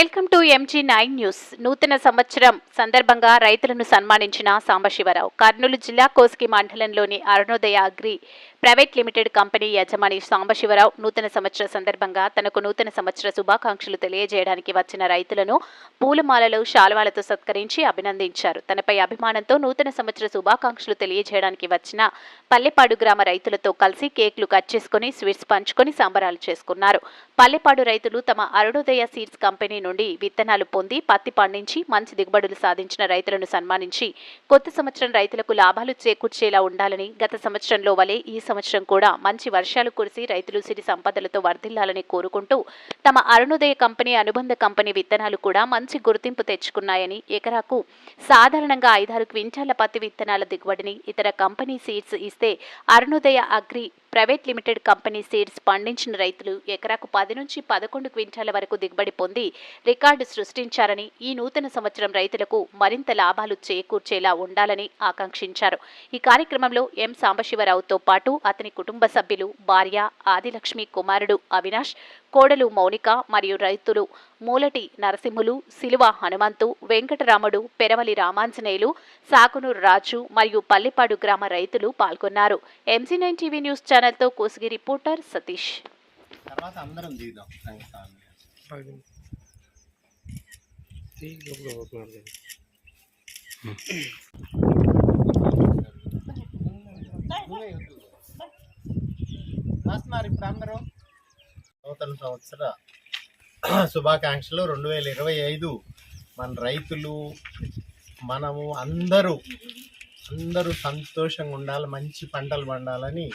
Welcome to MG nine news. నూతన సంవత్సరం సందర్భంగా రైతులను సన్మానించిన సాంబశివరావు కర్నూలు జిల్లా కోస్గి మండలంలోని Arunodaya agri private limited company యజమాని సాంబశివరావు నూతన సంవత్సర సందర్భంగా తనకు నూతన సంవత్సర శుభాకాంక్షలు తెలియజేయడానికి వచ్చిన రైతులను పూలమాలలు శాల్వాలతో సత్కరించి అభినందించారు. తనపై అభిమానంతో నూతన సంవత్సర శుభాకాంక్షలు తెలియజేయడానికి వచ్చిన పల్లెపాడు గ్రామ రైతులతో కలిసి కేకులు కట్ చేసుకుని స్వీట్స్ పంచుకొని సంబరాలు చేసుకున్నారు. పల్లెపాడు రైతులు తమ అరుణోదయ సీడ్స్ కంపెనీ నుండి విత్తనాలు పొంది పత్తి పండించి మంచి దిగుబడులు సాధించిన రైతులను సన్మానించి కొత్త సంవత్సరం రైతులకు లాభాలు చేకూర్చేలా ఉండాలని గత సంవత్సరంలో వలె ఈ సంవత్సరం కూడా మంచి వర్షాలు కురిసి రైతులు సిరి సంపదలతో వర్ధిల్లాలని కోరుకుంటూ తమ అరుణోదయ కంపెనీ అనుబంధ కంపెనీ విత్తనాలు కూడా మంచి గుర్తింపు తెచ్చుకున్నాయని ఎకరాకు సాధారణంగా ఐదారు క్వింటాల పత్తి విత్తనాల దిగుబడిని ఇతర కంపెనీ సీడ్స్ ఇస్తే Arunodaya agri private limited company seeds పండించిన రైతులు ఎకరాకు పది నుంచి పదకొండు క్వింటాల వరకు దిగుబడి పొంది రికార్డు సృష్టించారని ఈ నూతన సంవత్సరం రైతులకు మరింత లాభాలు చేకూర్చేలా ఉండాలని ఆకాంక్షించారు. ఈ కార్యక్రమంలో ఎం సాంబశివరావుతో పాటు అతని కుటుంబ సభ్యులు భార్య ఆదిలక్ష్మి కుమారుడు అవినాష్ కోడలు మౌనిక మరియు రైతులు మూలటి నరసింహులు సిలువ హనుమంతు వెంకటరాముడు పెరవలి రామాంజనేయులు సాకునూరు రాజు మరియు పల్లిపాడు గ్రామ రైతులు పాల్గొన్నారు. ఎంసీ నైన్ టీవీ న్యూస్ ఛానల్తో కోసిగి రిపోర్టర్ సతీష్. తర్వాత అందరం దిగుదాం ఇప్పుడు అందరూ. నూతన సంవత్సర శుభాకాంక్షలు. రెండు వేల ఇరవై ఐదు మన రైతులు మనము అందరూ అందరూ సంతోషంగా ఉండాలి మంచి పంటలు పండాలని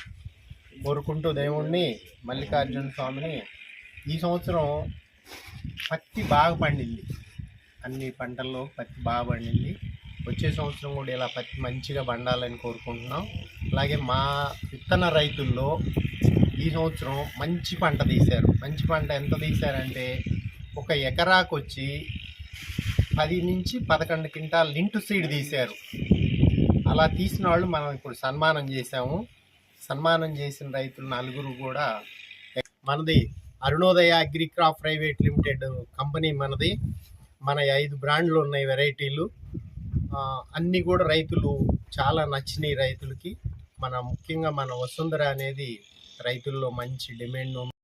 కోరుకుంటూ దేవుణ్ణి మల్లికార్జున స్వామిని ఈ సంవత్సరం పత్తి బాగా పండింది. అన్ని పంటల్లో పత్తి బాగా పండింది. వచ్చే సంవత్సరం కూడా ఇలా పత్తి మంచిగా పండాలని కోరుకుంటున్నాం. అలాగే మా విత్తన రైతుల్లో ఈ సంవత్సరం మంచి పంట తీశారు. మంచి పంట ఎంత తీశారంటే ఒక ఎకరాకు వచ్చి పది నుంచి పదకొండు క్వింటాల్ లింటు సీడ్ తీశారు. అలా తీసిన వాళ్ళు మనం ఇప్పుడు సన్మానం చేశాము. సన్మానం చేసిన రైతులు నలుగురు కూడా మనది అరుణోదయ అగ్రిక్రాఫ్ ప్రైవేట్ లిమిటెడ్ కంపెనీ మనది. మన ఐదు బ్రాండ్లు ఉన్నాయి వెరైటీలు. అన్నీ కూడా రైతులు చాలా నచ్చినాయి రైతులకి. మన ముఖ్యంగా మన వసుంధర అనేది రైతుల్లో మంచి డిమాండ్ ఉంది